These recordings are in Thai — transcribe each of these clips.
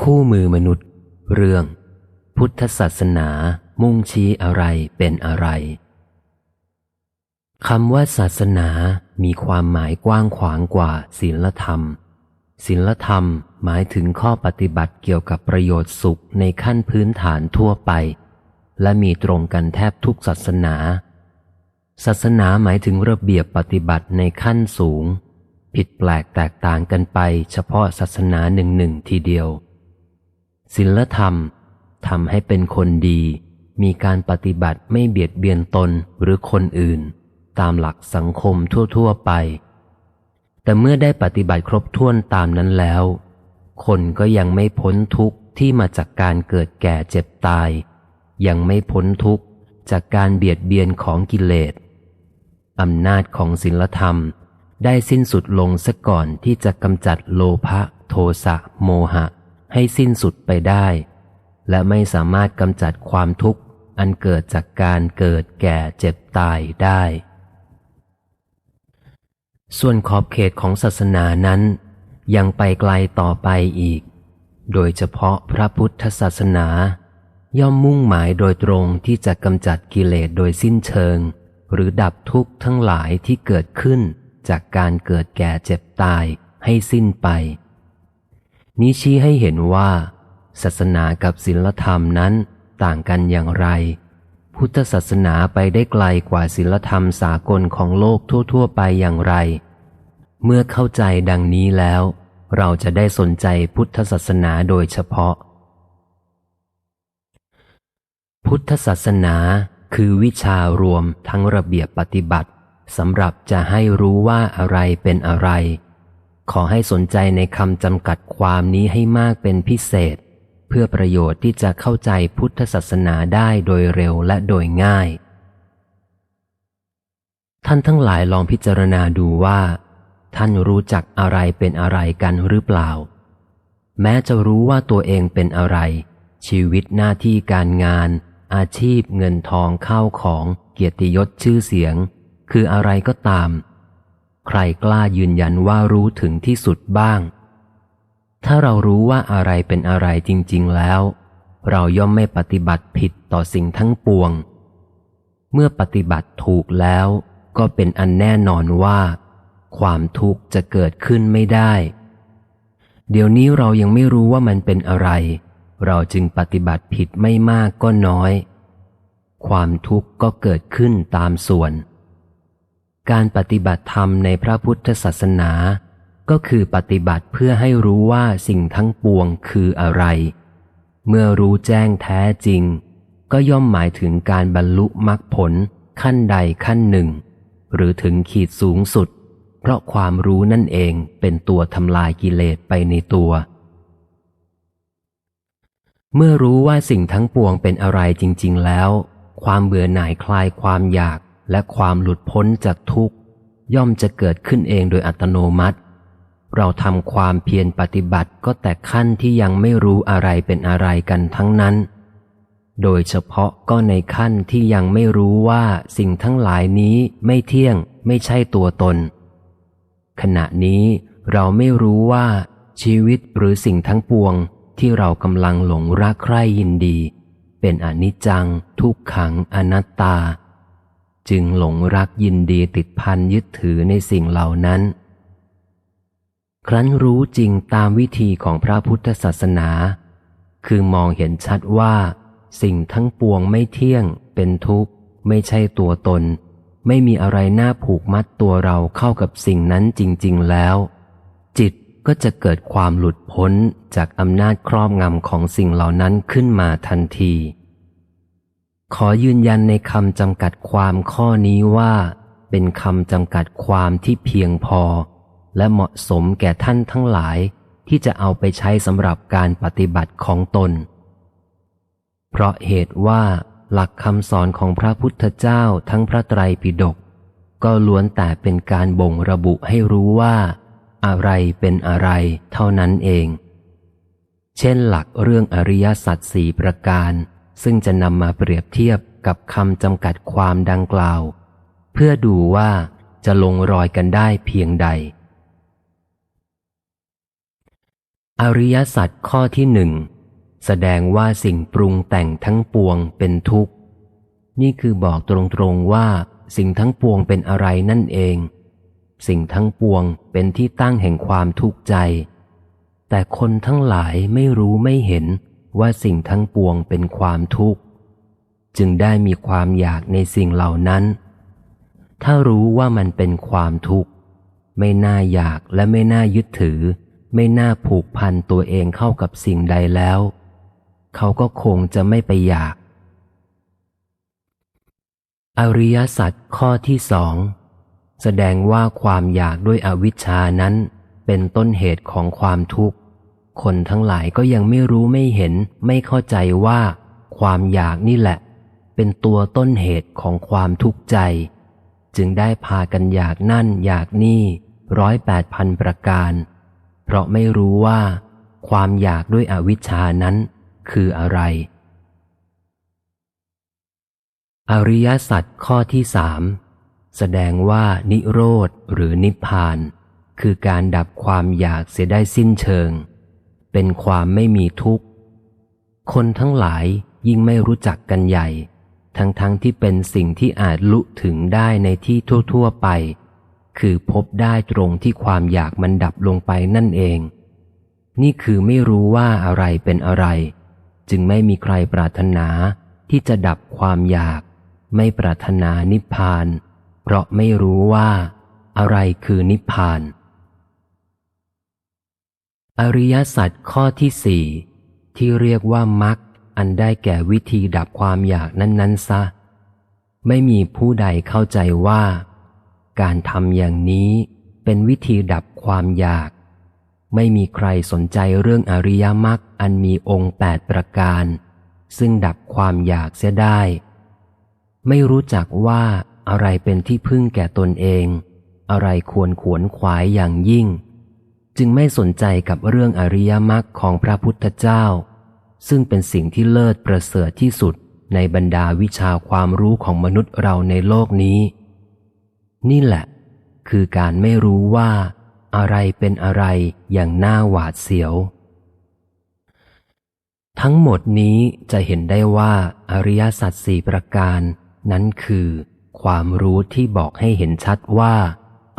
คู่มือมนุษย์ เรื่อง พุทธศาสนา มุ่งชี้อะไรเป็นอะไรคำว่าศาสนามีความหมายกว้างขวางกว่าศีลธรรมศีลธรรมหมายถึงข้อปฏิบัติเกี่ยวกับประโยชน์สุขในขั้นพื้นฐานทั่วไป และมีตรงกันแทบทุกศาสนา ศาสนาหมายถึงระเบียบปฏิบัติในขั้นสูง ผิดแปลกแตกต่างกันไปเฉพาะศาสนาหนึ่งหนึ่งทีเดียว ศีลธรรมทำให้เป็นคนดี มีการปฏิบัติไม่เบียดเบียนตนหรือคนอื่น ตามหลักสังคมทั่ว ๆ ไป แต่เมื่อได้ปฏิบัติครบถ้วนตามนั้นแล้ว คนก็ยังไม่พ้นทุกข์ที่มาจากการเกิดแก่เจ็บตาย ยังไม่พ้นทุกข์จากการเบียดเบียนของกิเลสอำนาจของศีลธรรมได้สิ้นสุดลงซะก่อนที่จะกำจัดโลภะโทสะโมหะ ให้สิ้นสุดไปได้ และไม่สามารถกำจัดความทุกข์อันเกิดจากการเกิดแก่เจ็บตายได้ ส่วนขอบเขตของศาสนานั้น ยังไปไกลต่อไปอีก โดยเฉพาะพระพุทธศาสนา ย่อมมุ่งหมายโดยตรงที่จะกำจัดกิเลสโดยสิ้นเชิง หรือดับทุกข์ทั้งหลายที่เกิดขึ้นจากการเกิดแก่เจ็บตายให้สิ้นไป นี้ชี้ให้เห็นว่า ศาสนากับศีลธรรมนั้นต่างกันอย่างไร พุทธศาสนาไปได้ไกลกว่าศีลธรรมสากลของโลกทั่ว ๆ ไปอย่างไร เมื่อเข้าใจดังนี้แล้ว เราจะได้สนใจพุทธศาสนาโดยเฉพาะ พุทธศาสนาคือวิชารวมทั้งระเบียบปฏิบัติสำหรับจะให้รู้ว่าอะไรเป็นอะไร ขอให้สนใจในคำจำกัดความนี้ให้มากเป็นพิเศษ เพื่อประโยชน์ที่จะเข้าใจพุทธศาสนาได้โดยเร็วและโดยง่าย ท่านทั้งหลายลองพิจารณาดูว่า ท่านรู้จักอะไรเป็นอะไรกันหรือเปล่า แม้จะรู้ว่าตัวเองเป็นอะไร ชีวิตหน้าที่การงาน อาชีพเงินทองเข้าของ เกียรติยศชื่อเสียง คืออะไรก็ตาม ใครกล้ายืนยันว่ารู้ถึงที่สุดบ้าง ถ้าเรารู้ว่าอะไรเป็นอะไรจริง ๆ แล้ว เราย่อมไม่ปฏิบัติผิดต่อสิ่งทั้งปวง เมื่อปฏิบัติถูกแล้วก็เป็นอันแน่นอนว่า ความทุกข์จะเกิดขึ้นไม่ได้ เดี๋ยวนี้เรายังไม่รู้ว่ามันเป็นอะไร เราจึงปฏิบัติผิดไม่มากก็น้อย ความทุกข์ก็เกิดขึ้นตามส่วน การปฏิบัติธรรมในพระพุทธศาสนา ก็คือปฏิบัติเพื่อให้รู้ว่าสิ่งทั้งปวงคืออะไร เมื่อรู้แจ้งแท้จริง ก็ย่อมหมายถึงการบรรลุมรรคผลขั้นใดขั้นหนึ่ง หรือถึงขีดสูงสุด เพราะความรู้นั่นเองเป็นตัวทำลายกิเลสไปในตัว เมื่อรู้ว่าสิ่งทั้งปวงเป็นอะไรจริง ๆ แล้ว ความเบื่อหน่ายคลายความอยาก และความหลุดพ้นจากทุกข์ ย่อมจะเกิดขึ้นเองโดยอัตโนมัติ เราทำความเพียรปฏิบัติก็แต่ขั้นที่ยังไม่รู้อะไรเป็นอะไรกันทั้งนั้น โดยเฉพาะก็ในขั้นที่ยังไม่รู้ว่าสิ่งทั้งหลายนี้ไม่เที่ยง ไม่ใช่ตัวตน ขณะนี้เราไม่รู้ว่าชีวิตหรือสิ่งทั้งปวงที่เรากำลังหลงรักใคร่ยินดี เป็นอนิจจัง ทุกขังอนัตตา จึงหลงรักยินดีติดพันยึดถือในสิ่งเหล่านั้น ครั้นรู้จริงตามวิธีของพระพุทธศาสนา คือมองเห็นชัดว่า สิ่งทั้งปวงไม่เที่ยง เป็นทุกข์ ไม่ใช่ตัวตน ไม่มีอะไรน่าผูกมัดตัวเราเข้ากับสิ่งนั้นจริง ๆ แล้ว จิตก็จะเกิดความหลุดพ้นจากอำนาจครอบงำของสิ่งเหล่านั้นขึ้นมาทันที ขอยืนยันในคำจำกัดความข้อนี้ว่า เป็นคำจำกัดความที่เพียงพอ และเหมาะสมแก่ท่านทั้งหลาย ที่จะเอาไปใช้สำหรับการปฏิบัติของตน เพราะเหตุว่าหลักคำสอนของพระพุทธเจ้าทั้งพระไตรปิฎกก็ล้วนแต่เป็นการบ่งระบุให้รู้ว่า อะไรเป็นอะไรเท่านั้นเอง เช่นหลักเรื่องอริยสัจสี่ประการ ซึ่งจะนำมาเปรียบเทียบกับคำจำกัดความดังกล่าว เพื่อดูว่าจะลงรอยกันได้เพียงใด อริยสัจข้อที่หนึ่งแสดงว่าสิ่งปรุงแต่งทั้งปวงเป็นทุกข์ นี่คือบอกตรงๆว่า สิ่งทั้งปวงเป็นอะไรนั่นเอง สิ่งทั้งปวงเป็นที่ตั้งแห่งความทุกข์ใจ แต่คนทั้งหลายไม่รู้ไม่เห็น ว่าสิ่งทั้งปวงเป็นความทุกข์ จึงได้มีความอยากในสิ่งเหล่านั้น ถ้ารู้ว่ามันเป็นความทุกข์ ไม่น่าอยากและไม่น่ายึดถือ ไม่น่าผูกพันตัวเองเข้ากับสิ่งใดแล้ว เขาก็คงจะไม่ไปอยาก อริยสัจข้อที่สองแสดงว่าความอยากด้วยอวิชชานั้นเป็นต้นเหตุของความทุกข์ คนทั้งหลายก็ยังไม่รู้ไม่เห็นไม่เข้าใจว่า ความอยากนี่แหละ เป็นตัวต้นเหตุของความทุกข์ใจ จึงได้พากันอยากนั่นอยากนี่ร้อยแปดพันประการ เพราะไม่รู้ว่า ความอยากด้วยอวิชชานั้นคืออะไร อริยสัจข้อที่สามแสดงว่านิโรธหรือนิพพาน คือการดับความอยากเสียได้สิ้นเชิง เป็นความไม่มีทุกข์ คนทั้งหลายยิ่งไม่รู้จักกันใหญ่ ทั้งๆทที่เป็นสิ่งที่อาจลุถึงได้ในที่ทั่ว ๆ ไป คือพบได้ตรงที่ความอยากมันดับลงไปนั่นเอง นี่คือไม่รู้ว่าอะไรเป็นอะไร จึงไม่มีใครปรารถนาที่จะดับความอยาก ไม่ปรารถนานิพพาน เพราะไม่รู้ว่า อะไรคือนิพพาน อริยสัจข้อที่สี่ที่เรียกว่ามักอันได้แก่วิธีดับความอยากนั้นๆซะ ไม่มีผู้ใดเข้าใจว่า การทำอย่างนี้เป็นวิธีดับความอยาก ไม่มีใครสนใจเรื่องอริยมรรคอันมีองค์แปดประการ ซึ่งดับความอยากเสียได้ ไม่รู้จักว่าอะไรเป็นที่พึ่งแก่ตนเอง อะไรควรขวนขวายอย่างยิ่ง จึงไม่สนใจกับเรื่องอริยมรรคของพระพุทธเจ้า ซึ่งเป็นสิ่งที่เลิศประเสริฐที่สุดในบรรดาวิชาความรู้ของมนุษย์เราในโลกนี้ นี่แหละ คือการไม่รู้ว่า อะไรเป็นอะไรอย่างน่าหวาดเสียว ทั้งหมดนี้จะเห็นได้ว่าอริยสัจสี่ประการ นั้นคือ ความรู้ที่บอกให้เห็นชัดว่า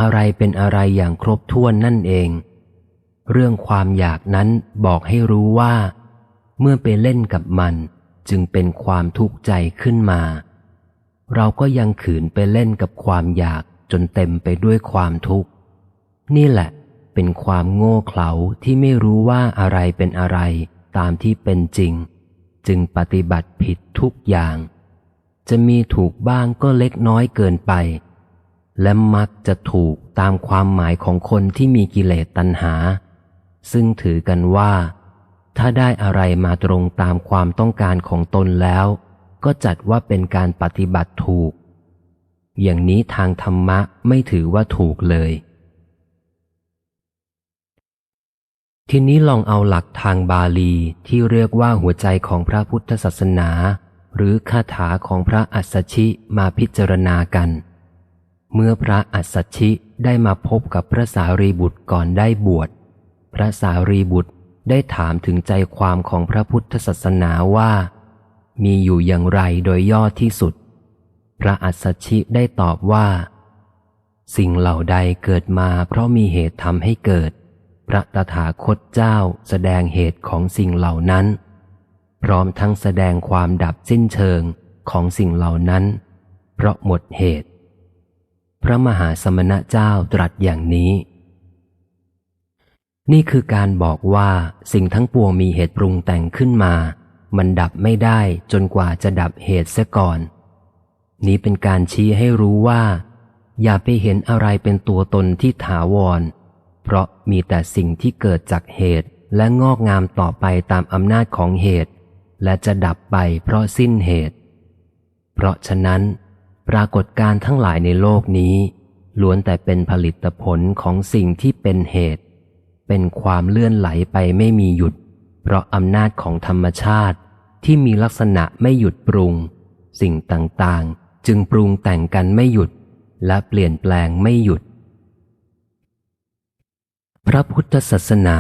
อะไรเป็นอะไรอย่างครบถ้วนนั่นเอง เรื่องความอยากนั้นบอกให้รู้ว่า เมื่อไปเล่นกับมันจึงเป็นความทุกข์ใจขึ้นมา เราก็ยังขืนไปเล่นกับความอยากจนเต็มไปด้วยความทุกข์ นี่แหละเป็นความโง่เขลาที่ไม่รู้ว่าอะไรเป็นอะไรตามที่เป็นจริง จึงปฏิบัติผิดทุกอย่าง จะมีถูกบ้างก็เล็กน้อยเกินไป และมักจะถูกตามความหมายของคนที่มีกิเลสตัณหา ซึ่งถือกันว่า ถ้าได้อะไรมาตรงตามความต้องการของตนแล้ว ก็จัดว่าเป็นการปฏิบัติถูก อย่างนี้ทางธรรมะไม่ถือว่าถูกเลย ทีนี้ลองเอาหลักทางบาลีที่เรียกว่าหัวใจของพระพุทธศาสนา หรือคาถาของพระอัสสชิมาพิจารณากัน เมื่อพระอัสสชิได้มาพบกับพระสารีบุตรก่อนได้บวช พระสารีบุตรได้ถามถึงใจความของพระพุทธศาสนาว่า มีอยู่อย่างไรโดยย่อที่สุด พระอัสสชิได้ตอบว่า สิ่งเหล่าใดเกิดมาเพราะมีเหตุทำให้เกิด พระตถาคตเจ้าแสดงเหตุของสิ่งเหล่านั้น พร้อมทั้งแสดงความดับสิ้นเชิงของสิ่งเหล่านั้น เพราะหมดเหตุ พระมหาสมณะเจ้าตรัสอย่างนี้ นี่คือการบอกว่าสิ่งทั้งปวงมีเหตุปรุงแต่งขึ้นมา มันดับไม่ได้จนกว่าจะดับเหตุเสียก่อน นี้เป็นการชี้ให้รู้ว่า อย่าไปเห็นอะไรเป็นตัวตนที่ถาวร เพราะมีแต่สิ่งที่เกิดจากเหตุและงอกงามต่อไปตามอำนาจของเหตุ และจะดับไปเพราะสิ้นเหตุ เพราะฉะนั้น ปรากฏการณ์ทั้งหลายในโลกนี้ล้วนแต่เป็นผลิตผลของสิ่งที่เป็นเหตุ เป็นความเลื่อนไหลไปไม่มีหยุด เพราะอำนาจของธรรมชาติที่มีลักษณะไม่หยุดปรุง สิ่งต่างๆ จึงปรุงแต่งกันไม่หยุด และเปลี่ยนแปลงไม่หยุด พระพุทธศาสนา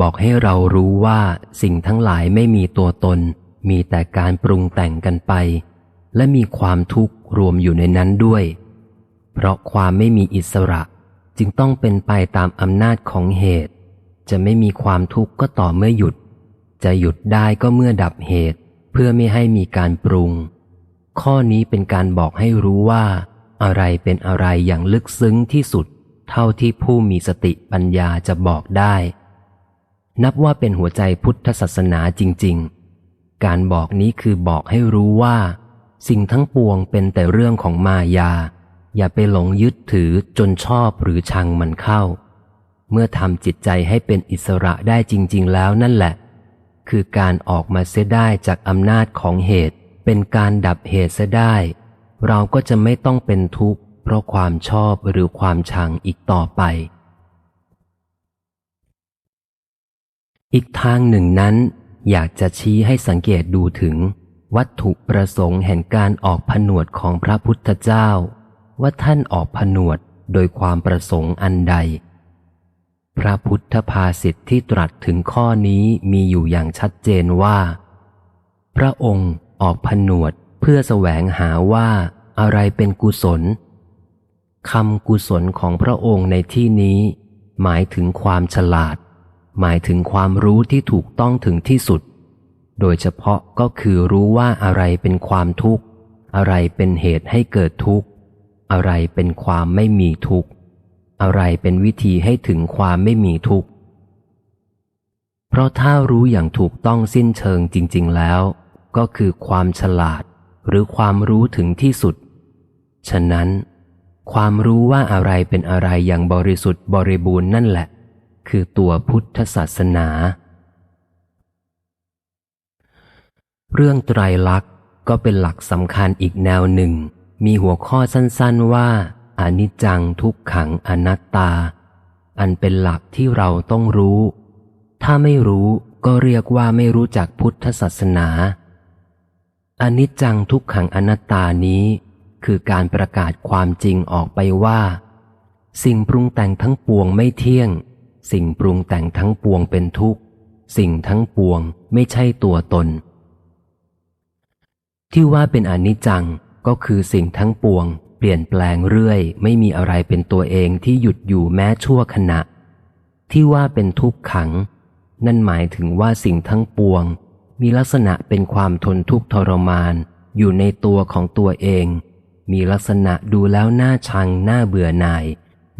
บอกให้เรารู้ว่าสิ่งทั้งหลายไม่มีตัวตน มีแต่การปรุงแต่งกันไป และมีความทุกข์รวมอยู่ในนั้นด้วย เพราะความไม่มีอิสระจึงต้องเป็นไปตามอำนาจของเหตุ จะไม่มีความทุกข์ก็ต่อเมื่อหยุด จะหยุดได้ก็เมื่อดับเหตุ เพื่อไม่ให้มีการปรุง ข้อนี้เป็นการบอกให้รู้ว่า อะไรเป็นอะไรอย่างลึกซึ้งที่สุด เท่าที่ผู้มีสติปัญญาจะบอกได้ นับว่าเป็นหัวใจพุทธศาสนาจริง ๆ การบอกนี้คือบอกให้รู้ว่า สิ่งทั้งปวงเป็นแต่เรื่องของมายา อย่าไปหลงยึดถือจนชอบหรือชังมันเข้า เมื่อทำจิตใจให้เป็นอิสระได้จริง ๆ แล้วนั่นแหละ คือการออกมาเสียได้จากอำนาจของเหตุ เป็นการดับเหตุเสียได้ เราก็จะไม่ต้องเป็นทุกข์เพราะความชอบหรือความชังอีกต่อไป อีกทางหนึ่งนั้น อยากจะชี้ให้สังเกตดูถึง วัตถุประสงค์แห่งการออกผนวดของพระพุทธเจ้า ว่าท่านออกผนวดโดยความประสงค์อันใด พระพุทธภาษิตที่ตรัสถึงข้อนี้มีอยู่อย่างชัดเจนว่า พระองค์ออกผนวดเพื่อแสวงหาว่าอะไรเป็นกุศลคำกุศลของพระองค์ในที่นี้ หมายถึงความฉลาด หมายถึงความรู้ที่ถูกต้องถึงที่สุด โดยเฉพาะก็คือรู้ว่าอะไรเป็นความทุกข์ อะไรเป็นเหตุให้เกิดทุกข์ อะไรเป็นความไม่มีทุกข์ อะไรเป็นวิธีให้ถึงความไม่มีทุกข์ เพราะถ้ารู้อย่างถูกต้องสิ้นเชิงจริง ๆ แล้ว ก็คือความฉลาดหรือความรู้ถึงที่สุด ฉะนั้น ความรู้ว่าอะไรเป็นอะไรอย่างบริสุทธิ์บริบูรณ์นั่นแหละ คือตัวพุทธศาสนา เรื่องไตรลักษณ์ก็เป็นหลักสำคัญอีกแนวหนึ่ง มีหัวข้อสั้นๆว่า อนิจจังทุกขังอนัตตา อันเป็นหลักที่เราต้องรู้ ถ้าไม่รู้ก็เรียกว่าไม่รู้จักพุทธศาสนาอนิจจังทุกขังอนัตตานี้ คือการประกาศความจริงออกไปว่า สิ่งปรุงแต่งทั้งปวงไม่เที่ยง สิ่งปรุงแต่งทั้งปวงเป็นทุกข์สิ่งทั้งปวงไม่ใช่ตัวตน ที่ว่าเป็นอนิจจังก็คือสิ่งทั้งปวง เปลี่ยนแปลงเรื่อย ไม่มีอะไรเป็นตัวเองที่หยุดอยู่แม้ชั่วขณะ ที่ว่าเป็นทุกขัง นั่นหมายถึงว่าสิ่งทั้งปวง มีลักษณะเป็นความทนทุกข์ทรมาน อยู่ในตัวของตัวเอง มีลักษณะดูแล้วน่าชังน่าเบื่อหน่าย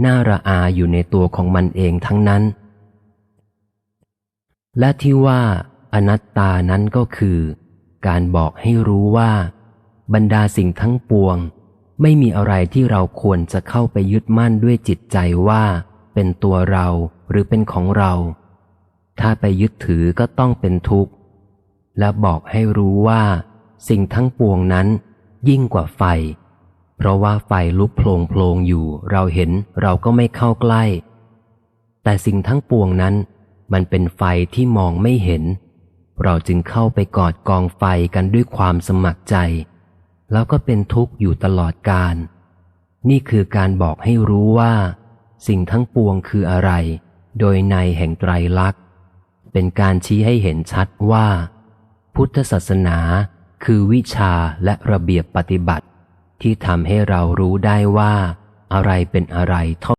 น่าระอาอยู่ในตัวของมันเองทั้งนั้น และที่ว่าอนัตตานั้นก็คือ การบอกให้รู้ว่า บรรดาสิ่งทั้งปวง ไม่มีอะไรที่เราควรจะเข้าไปยึดมั่นด้วยจิตใจว่า เป็นตัวเราหรือเป็นของเรา ถ้าไปยึดถือก็ต้องเป็นทุกข์ และบอกให้รู้ว่า สิ่งทั้งปวงนั้น ยิ่งกว่าไฟ เพราะว่าไฟลุกโผลงโผลงอยู่ เราเห็นเราก็ไม่เข้าใกล้ แต่สิ่งทั้งปวงนั้น มันเป็นไฟที่มองไม่เห็น เราจึงเข้าไปกอดกองไฟกันด้วยความสมัครใจ แล้วก็เป็นทุกข์อยู่ตลอดกาลนี่คือการบอกให้รู้ว่า สิ่งทั้งปวงคืออะไร โดยในแห่งไตรลักษณ์ เป็นการชี้ให้เห็นชัดว่า พุทธศาสนาคือวิชาและระเบียบปฏิบัติ ที่ทำให้เรารู้ได้ว่า อะไรเป็นอะไรเท่า